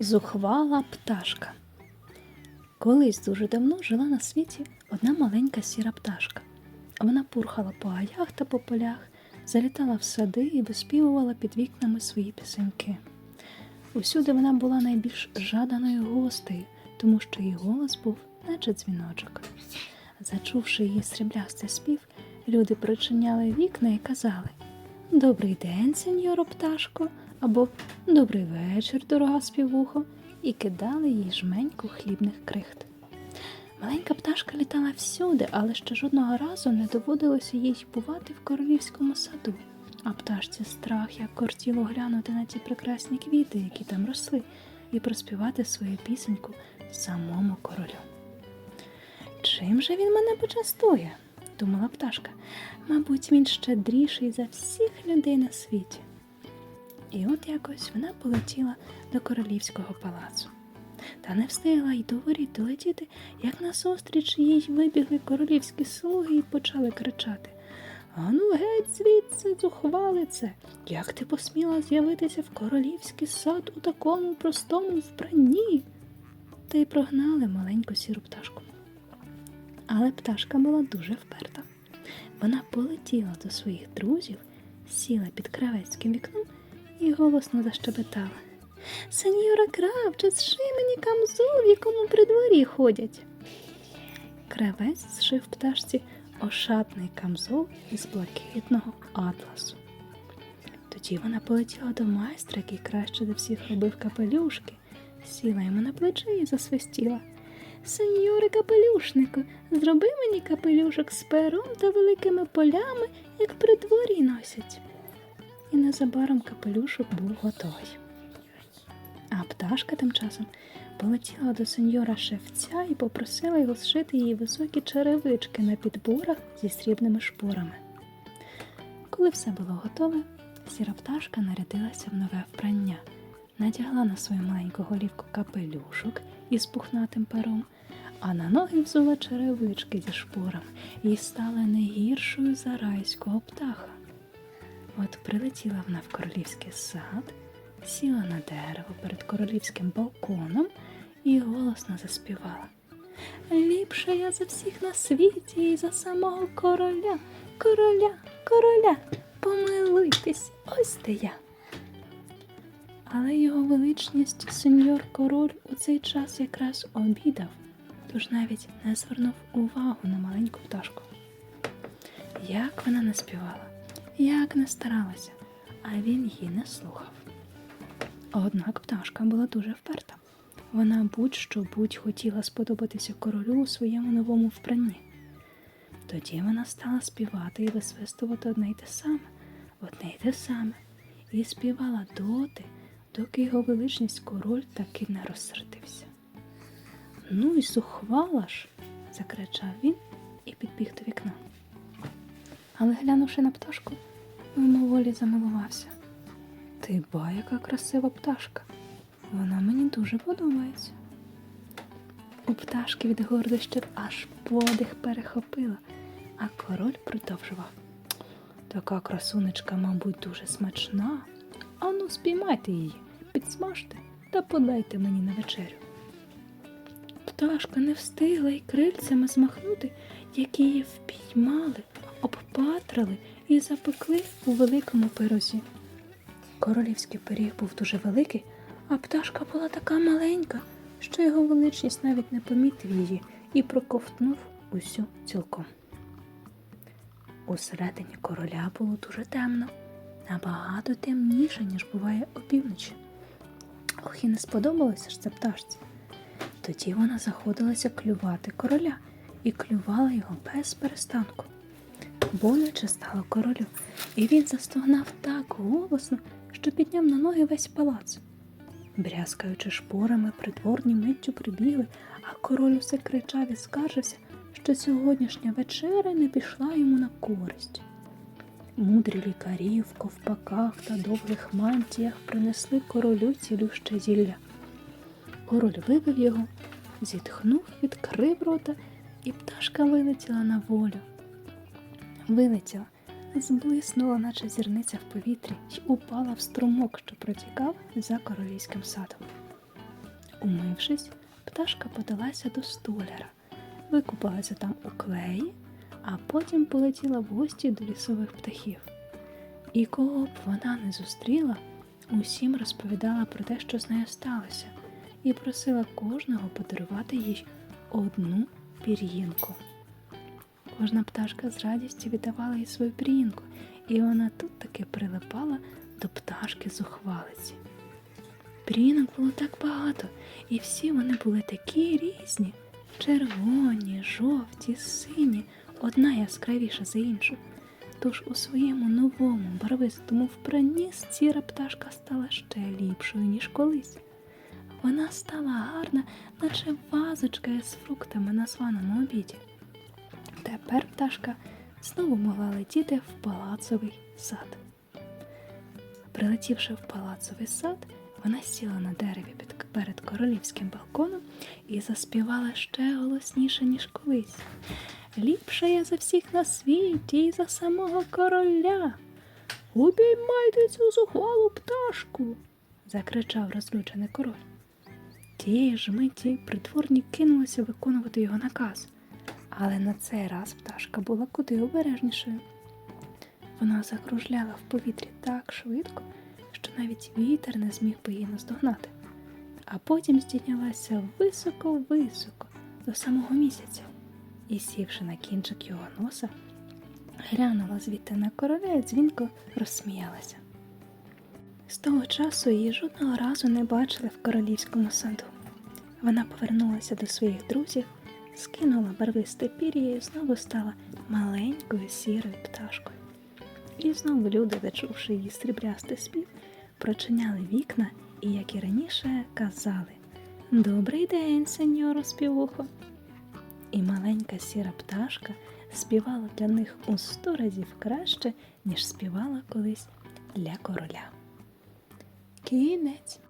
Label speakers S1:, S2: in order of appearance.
S1: Зухвала пташка. Колись дуже давно жила на світі одна маленька сіра пташка. Вона пурхала по гаях та по полях, залітала в сади і виспівувала під вікнами свої пісеньки. Усюди вона була найбільш жаданою гостею, тому що її голос був, наче дзвіночок. Зачувши її сріблястий спів, люди причиняли вікна і казали Добрий день, сеньоро пташко, або Добрий вечір, дорога співухо, і кидали їй жменьку хлібних крихт. Маленька пташка літала всюди, але ще жодного разу не доводилося їй бувати в королівському саду. А пташці страх, як кортіло глянути на ті прекрасні квіти, які там росли, і проспівати свою пісеньку самому королю. Чим же він мене почастує? думала пташка. Мабуть, він щедріший за всіх людей на світі. І от якось вона полетіла до королівського палацу. Та не встигла й до воріт долетіти, як назустріч їй вибігли королівські слуги і почали кричати Ану, геть звідси, зухвалице, як ти посміла з'явитися в королівський сад у такому простому вбранні? Та й прогнали маленьку сіру пташку. Але пташка була дуже вперта. Вона полетіла до своїх друзів, сіла під кравецьким вікном і голосно защебетала. Сеньора Кравче, зши мені камзол, в якому при дворі ходять. Кравець зшив пташці ошатний камзол із блакитного атласу. Тоді вона полетіла до майстра, який краще до всіх робив капелюшки, сіла йому на плече і засвистіла. Сеньоре капелюшнику, зроби мені капелюшок з пером та великими полями, як при дворі носять. І незабаром капелюшок був готовий. А пташка тим часом полетіла до сеньора шевця і попросила його зшити їй високі черевички на підборах зі срібними шпорами. Коли все було готове, сіра пташка нарядилася в нове вбрання, надягла на свою маленьку голівку капелюшок із пухнатим пером, а на ноги взула черевички зі шпорами і стала не гіршою за райського птаха. От прилетіла вона в королівський сад, сіла на дерево перед королівським балконом і голосно заспівала. Ліпша я за всіх на світі і за самого короля, короля, короля, помилуйтесь, ось де я. Але його величність сеньор король у цей час якраз обідав, тож навіть не звернув увагу на маленьку пташку. Як вона не співала, як не старалася, а він її не слухав. Однак пташка була дуже вперта. Вона будь-що будь хотіла сподобатися королю у своєму новому вбранні. Тоді вона стала співати і висвистувати одне й те саме, одне й те саме, і співала доти, доки його величність король таки не розсердився. Ну й сухвала ж, закричав він і підбіг до вікна. Але глянувши на пташку, мимоволі замилувався. Ти ба, яка красива пташка. Вона мені дуже подобається. У пташки від гордощів аж подих перехопила, а король продовжував. Така красунечка, мабуть, дуже смачна. Ану, спіймайте її, підсмажте та подайте мені на вечерю. Пташка не встигла й крильцями змахнути, як її впіймали, обпатрали і запекли у великому пирозі. Королівський пиріг був дуже великий, а пташка була така маленька, що його величність навіть не помітив її і проковтнув усю цілком. Усередині короля було дуже темно, набагато темніше, ніж буває опівночі. Ох, і не сподобалося ж це пташці. Тоді вона заходилася клювати короля і клювала його без перестанку. Боляче стало королю, і він застогнав так голосно, що підняв на ноги весь палац. Брязкаючи шпорами, придворні миттю прибігли, а король усе кричав і скаржився, що сьогоднішня вечеря не пішла йому на користь. Мудрі лікарі в ковпаках та довгих мантіях принесли королю цілюще зілля. Король випив його, зітхнув, відкрив рота, і пташка вилетіла на волю. Вилетіла, зблиснула, наче зірниця в повітрі, й упала в струмок, що протікав за королівським садом. Умившись, пташка подалася до столяра, викупалася там у клеї, а потім полетіла в гості до лісових птахів. І кого б вона не зустріла, усім розповідала про те, що з нею сталося, і просила кожного подарувати їй одну пір'їнку. Кожна пташка з радістю віддавала їй свою пір'їнку, і вона тут таки прилипала до пташки зухвалиці. Пір'їнок було так багато, і всі вони були такі різні червоні, жовті, сині, одна яскравіша за іншу. Тож у своєму новому барвистому вбранні сіра пташка стала ще ліпшою, ніж колись. Вона стала гарна, наче вазочка із фруктами на званому обіді. Тепер пташка знову могла летіти в палацовий сад. Прилетівши в палацовий сад, вона сіла на дереві під, перед королівським балконом і заспівала ще голосніше, ніж колись. Ліпша я за всіх на світі і за самого короля. Обіймайте цю зухвалу пташку. закричав розлючений король. Тієї ж миті притворні кинулися виконувати його наказ, але на цей раз пташка була куди обережнішою. Вона закружляла в повітрі так швидко, що навіть вітер не зміг би її наздогнати, а потім здійнялася високо-високо до самого місяця і, сівши на кінчик його носа, глянула звідти на короля і дзвінко розсміялася. З того часу її жодного разу не бачили в королівському саду. Вона повернулася до своїх друзів, скинула барвисте пір'я і знову стала маленькою сірою пташкою. І знову люди, дочувши її сріблястий спів, прочиняли вікна і, як і раніше, казали Добрий день, сеньоро співухо. І маленька сіра пташка співала для них у сто разів краще, ніж співала колись для короля. Кінець.